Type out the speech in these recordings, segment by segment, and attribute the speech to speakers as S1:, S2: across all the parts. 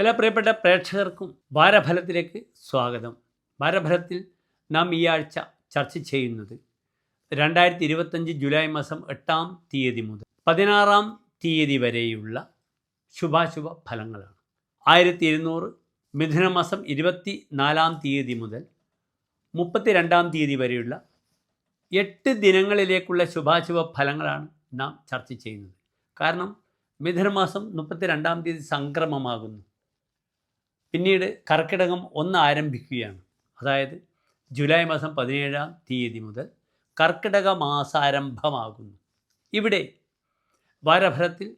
S1: എല്ലാ പ്രിയപ്പെട്ട പ്രേക്ഷകർക്കും വാരഫലത്തിലേക്ക് സ്വാഗതം. വാരഫലത്തിൽ നാം ഈ ആഴ്ച ചർച്ച ചെയ്യുന്നത് രണ്ടായിരത്തി ഇരുപത്തഞ്ച് ജൂലൈ മാസം എട്ടാം തീയതി മുതൽ പതിനാറാം തീയതി വരെയുള്ള ശുഭാശുഭ ഫലങ്ങളാണ്. ആയിരത്തി ഇരുന്നൂറ് മിഥുനമാസം ഇരുപത്തി നാലാം തീയതി മുതൽ മുപ്പത്തി രണ്ടാം തീയതി വരെയുള്ള എട്ട് ദിനങ്ങളിലേക്കുള്ള ശുഭാശുഭ ഫലങ്ങളാണ് നാം ചർച്ച ചെയ്യുന്നത്. കാരണം മിഥുനമാസം മുപ്പത്തി രണ്ടാം തീയതി സംക്രമമാകുന്നു. പിന്നീട് കർക്കിടകം ഒന്ന് ആരംഭിക്കുകയാണ്. അതായത് ജൂലൈ മാസം പതിനേഴാം തീയതി മുതൽ കർക്കിടക മാസാരംഭമാകുന്നു. ഇവിടെ വാരഫലത്തിൽ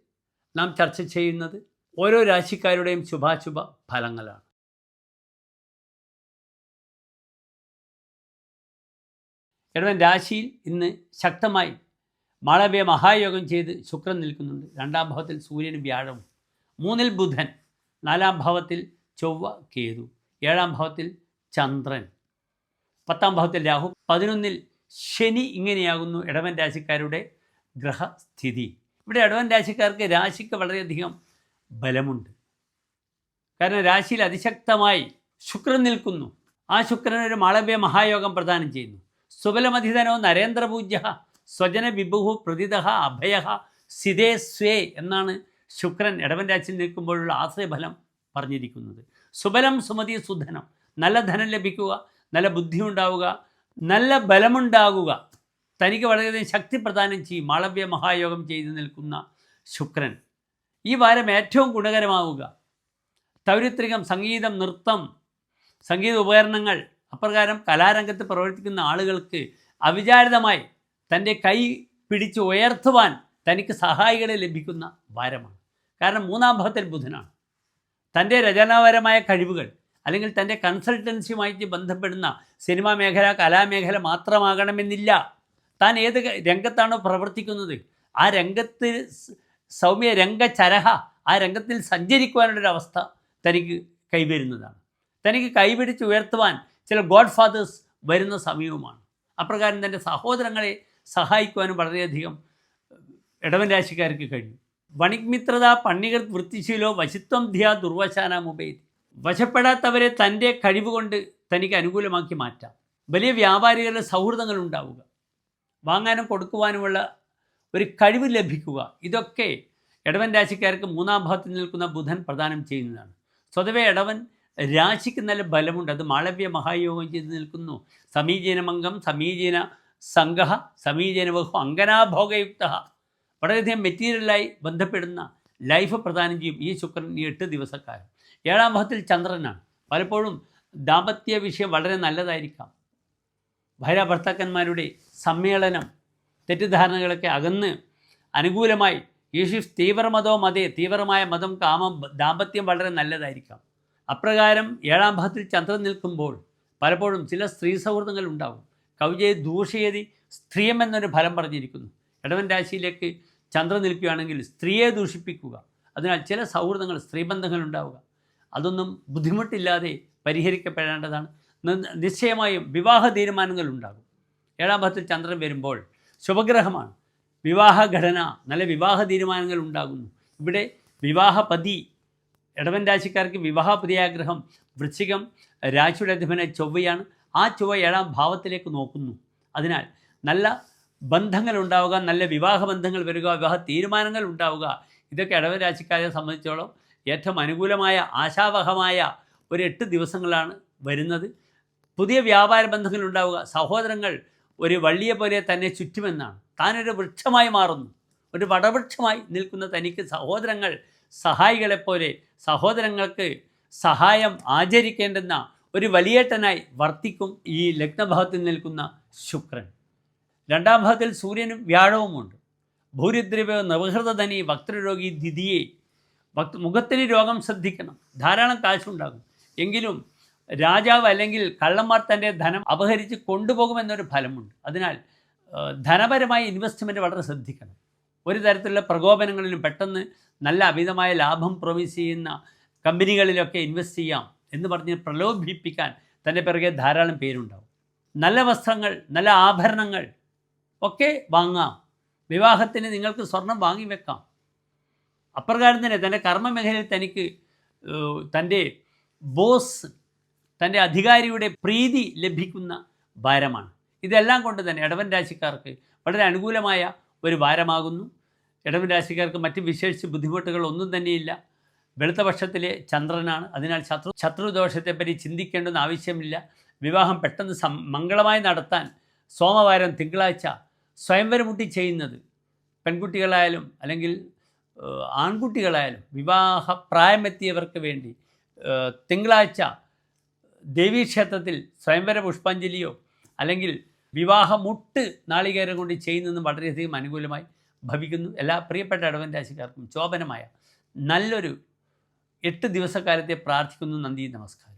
S1: നാം ചർച്ച ചെയ്യുന്നത് ഓരോ രാശിക്കാരുടെയും ശുഭാശുഭ ഫലങ്ങളാണ്. ഇടവൻ രാശിയിൽ ഇന്ന് ശക്തമായി മാളവ്യ മഹായോഗം ചെയ്ത് ശുക്രൻ നിൽക്കുന്നുണ്ട്. രണ്ടാം ഭാവത്തിൽ സൂര്യനും വ്യാഴവും മൂന്നിൽ ബുധൻ നാലാം ഭാവത്തിൽ ചൊവ്വ കേതു. ഏഴാം ഭാവത്തിൽ ചന്ദ്രൻ. പത്താം ഭാവത്തിൽ രാഹു. പതിനൊന്നിൽ ശനി ഇങ്ങനെയാകുന്നു ഇടവൻ രാശിക്കാരുടെ ഗ്രഹസ്ഥിതി. ഇവിടെ ഇടവൻ രാശിക്കാർക്ക് രാശിക്ക് വളരെയധികം ബലമുണ്ട്. കാരണം രാശിയിൽ അതിശക്തമായി ശുക്രൻ നിൽക്കുന്നു. ആ ശുക്രൻ ഒരു മാളവ്യ മഹായോഗം പ്രദാനം ചെയ്യുന്നു. സുബലമധിതനോ നരേന്ദ്രപൂജ്യ സ്വജന വിഭുഹു പ്രതിത അഭയ സിതേ സ്വേ എന്നാണ് ശുക്രൻ ഇടവൻ രാശിയിൽ നിൽക്കുമ്പോഴുള്ള ആശ്രയഫലം പറഞ്ഞിരിക്കുന്നത്. സുബലം സുമതി സുധനം. നല്ല ധനം ലഭിക്കുക നല്ല ബുദ്ധി ഉണ്ടാവുക നല്ല ബലമുണ്ടാകുക. തനിക്ക് വളരെയധികം ശക്തി പ്രദാനം ചെയ്യും. മാളവ്യ മഹായോഗം ചെയ്തു നിൽക്കുന്ന ശുക്രൻ. ഈ വാരം ഏറ്റവും ഗുണകരമാവുക. തൗരിത്രികം സംഗീതം നൃത്തം സംഗീത ഉപകരണങ്ങൾ അപ്രകാരം കലാരംഗത്ത് പ്രവർത്തിക്കുന്ന ആളുകൾക്ക് അവിചാരിതമായി തന്റെ കൈ പിടിച്ച് ഉയർത്തുവാൻ തനിക്ക് സഹായികളെ ലഭിക്കുന്ന വാരമാണ്. കാരണം മൂന്നാം ഭാവത്തിൽ ബുധനാണ്. തന്റെ രചനാപരമായ കഴിവുകൾ അല്ലെങ്കിൽ തന്റെ കൺസൾട്ടൻസിയുമായിട്ട് ബന്ധപ്പെടുന്ന സിനിമാ മേഖല കലാമേഖല മാത്രമാകണമെന്നില്ല. താൻ ഏത് രംഗത്താണോ പ്രവർത്തിക്കുന്നത്? ആ രംഗത്ത് സൗമ്യ രംഗചരഹ ആ രംഗത്തിൽ സഞ്ചരിക്കുവാനുള്ളൊരവസ്ഥ തനിക്ക് കൈവരുന്നതാണ്. തനിക്ക് കൈപിടിച്ച് ഉയർത്തുവാൻ ചില ഗോഡ് ഫാദേഴ്സ് വരുന്ന സമയവുമാണ്. അപ്രകാരം തന്റെ സഹോദരങ്ങളെ സഹായിക്കുവാനും വളരെയധികം ഇടവൻ രാശിക്കാർക്ക് കഴിയും വണിക്മിത്രത പണ്ണികർ വൃത്തിശീലോ വശിത്വം ധ്യാ ദുർവശാനാമുപേതി വശപ്പെടാത്തവരെ തന്റെ കഴിവ് കൊണ്ട് തനിക്ക് അനുകൂലമാക്കി മാറ്റാം. വലിയ വ്യാപാരികളുടെ സൗഹൃദങ്ങൾ ഉണ്ടാവുക. വാങ്ങാനും കൊടുക്കുവാനുമുള്ള ഒരു കഴിവ് ലഭിക്കുക. ഇതൊക്കെ ഇടവൻ രാശിക്കാർക്ക് മൂന്നാം ഭാഗത്തിൽ നിൽക്കുന്ന ബുധൻ പ്രദാനം ചെയ്യുന്നതാണ്. സ്വതവേ ഇടവൻ രാശിക്ക് നല്ല ബലമുണ്ട്. അത് മാളവ്യ മഹായോഗം ചെയ്ത് നിൽക്കുന്നു. സമീചീനമംഗം സമീചീന സംഘ സമീചീനവഹു അങ്കനാഭോഗയുക്ത വളരെയധികം മെറ്റീരിയലായി ബന്ധപ്പെടുന്ന ലൈഫ് പ്രദാനം ചെയ്യും ഈ ശുക്രൻ ഈ എട്ട് ദിവസക്കാലം. ഏഴാം ഭാഗത്തിൽ ചന്ദ്രനാണ്. പലപ്പോഴും ദാമ്പത്യ വിഷയം വളരെ നല്ലതായിരിക്കാം. ഭാര്യ ഭർത്താക്കന്മാരുടെ സമ്മേളനം തെറ്റിദ്ധാരണകളൊക്കെ അകന്ന് അനുകൂലമായി യേശു തീവ്രമതോ മതേ തീവ്രമായ മതം കാമം ദാമ്പത്യം വളരെ നല്ലതായിരിക്കാം. അപ്രകാരം ഏഴാം ഭാഗത്തിൽ ചന്ദ്രൻ നിൽക്കുമ്പോൾ പലപ്പോഴും ചില സ്ത്രീ സൗഹൃദങ്ങൾ ഉണ്ടാകും. കവിജയെ ദൂഷയതി സ്ത്രീയം എന്നൊരു ഫലം പറഞ്ഞിരിക്കുന്നു. ഇടവൻ രാശിയിലേക്ക് ചന്ദ്രൻ നിൽക്കുകയാണെങ്കിൽ സ്ത്രീയെ ദൂഷിപ്പിക്കുക. അതിനാൽ ചില സൗഹൃദങ്ങൾ സ്ത്രീബന്ധങ്ങൾ ഉണ്ടാവുക. അതൊന്നും ബുദ്ധിമുട്ടില്ലാതെ പരിഹരിക്കപ്പെടേണ്ടതാണ്. നിശ്ചയമായും വിവാഹ തീരുമാനങ്ങൾ ഉണ്ടാകും. ഏഴാം ഭാഗത്തിൽ ചന്ദ്രൻ വരുമ്പോൾ ശുഭഗ്രഹമാണ്. വിവാഹ ഘടന നല്ല വിവാഹ തീരുമാനങ്ങൾ ഉണ്ടാകുന്നു. ഇവിടെ വിവാഹപതി ഇടവൻ രാശിക്കാർക്ക് വിവാഹപതിയാഗ്രഹം വൃശ്ചികം രാശിയുടെ അധിപനെ ചൊവ്വയാണ്. ആ ചൊവ്വ ഏഴാം ഭാവത്തിലേക്ക് നോക്കുന്നു. അതിനാൽ നല്ല ബന്ധങ്ങൾ ഉണ്ടാവുക നല്ല വിവാഹ ബന്ധങ്ങൾ വരിക വിവാഹ തീരുമാനങ്ങൾ ഉണ്ടാവുക ഇതൊക്കെ ഇടവ രാശിക്കാരെ സംബന്ധിച്ചോളം ഏറ്റവും അനുകൂലമായ ആശാവഹമായ ഒരു എട്ട് ദിവസങ്ങളാണ് വരുന്നത്. പുതിയ വ്യാപാര ബന്ധങ്ങൾ ഉണ്ടാവുക സഹോദരങ്ങൾ ഒരു വള്ളിയെ പോലെ തന്നെ ചുറ്റുമെന്നാണ്. താനൊരു വൃക്ഷമായി മാറുന്നു. ഒരു വടവൃക്ഷമായി നിൽക്കുന്ന തനിക്ക് സഹോദരങ്ങൾ സഹായികളെപ്പോലെ സഹോദരങ്ങൾക്ക് സഹായം ആചരിക്കേണ്ടുന്ന ഒരു വലിയേട്ടനായി വർത്തിക്കും ഈ ലഗ്നഭാവത്തിൽ നിൽക്കുന്ന ശുക്രൻ. രണ്ടാം ഭാഗത്തിൽ സൂര്യനും വ്യാഴവുമുണ്ട്. ഭൂരിദ്രവ നവഹൃതധനി വക്രരോഗി ദിതിയെ ഭക്ത മുഖത്തിന് രോഗം ശ്രദ്ധിക്കണം. ധാരാളം കാശുണ്ടാകും. എങ്കിലും രാജാവ് അല്ലെങ്കിൽ കള്ളന്മാർ തന്റെ ധനം അപഹരിച്ച് കൊണ്ടുപോകുമെന്നൊരു ഫലമുണ്ട്. അതിനാൽ ധനപരമായ ഇൻവെസ്റ്റ്മെന്റ് വളരെ ശ്രദ്ധിക്കണം. ഒരു തരത്തിലുള്ള പ്രകോപനങ്ങളിലും പെട്ടെന്ന് നല്ല അമിതമായ ലാഭം പ്രൊമിസ് ചെയ്യുന്ന കമ്പനികളിലൊക്കെ ഇൻവെസ്റ്റ് ചെയ്യാം എന്ന് പറഞ്ഞ് പ്രലോഭിപ്പിക്കാൻ തന്റെ പിറകെ ധാരാളം പേരുണ്ടാവും. നല്ല വസ്ത്രങ്ങൾ നല്ല ആഭരണങ്ങൾ ഒക്കെ വാങ്ങാം. വിവാഹത്തിന് നിങ്ങൾക്ക് സ്വർണം വാങ്ങി വെക്കാം. അപ്രകാരം തന്നെ തന്റെ കർമ്മ മേഖലയിൽ തനിക്ക് തന്റെ ബോസ് തന്റെ അധികാരിയുടെ പ്രീതി ലഭിക്കുന്ന ഭാരമാണ്. ഇതെല്ലാം കൊണ്ട് തന്നെ ഇടവൻ രാശിക്കാർക്ക് വളരെ അനുകൂലമായ ഒരു വാരമാകുന്നു ഇടവൻ രാശിക്കാർക്ക് മറ്റ് വിശേഷിച്ച് ബുദ്ധിമുട്ടുകൾ ഒന്നും തന്നെയില്ല. വെളുത്ത പക്ഷത്തിലെ ചന്ദ്രനാണ്. അതിനാൽ ശത്രു ശത്രുദോഷത്തെപ്പറ്റി ചിന്തിക്കേണ്ടെന്ന് ആവശ്യമില്ല. വിവാഹം പെട്ടെന്ന് സം മംഗളമായി നടത്താൻ സോമവാരം തിങ്കളാഴ്ച സ്വയംവരമുട്ടി ചെയ്യുന്നത്. പെൺകുട്ടികളായാലും അല്ലെങ്കിൽ ആൺകുട്ടികളായാലും വിവാഹ പ്രായമെത്തിയവർക്ക് വേണ്ടി തിങ്കളാഴ്ച ദേവീക്ഷേത്രത്തിൽ സ്വയംവര പുഷ്പാഞ്ജലിയോ അല്ലെങ്കിൽ വിവാഹമുട്ട് നാളികേരം കൊണ്ട് ചെയ്യുന്നതും വളരെയധികം അനുകൂലമായി ഭവിക്കുന്നു. എല്ലാ പ്രിയപ്പെട്ട ഇടവൻ രാശിക്കാർക്കും ശോഭനമായ നല്ലൊരു എട്ട് ദിവസക്കാലത്തെ പ്രാർത്ഥിക്കുന്നു. നന്ദി നമസ്കാരം.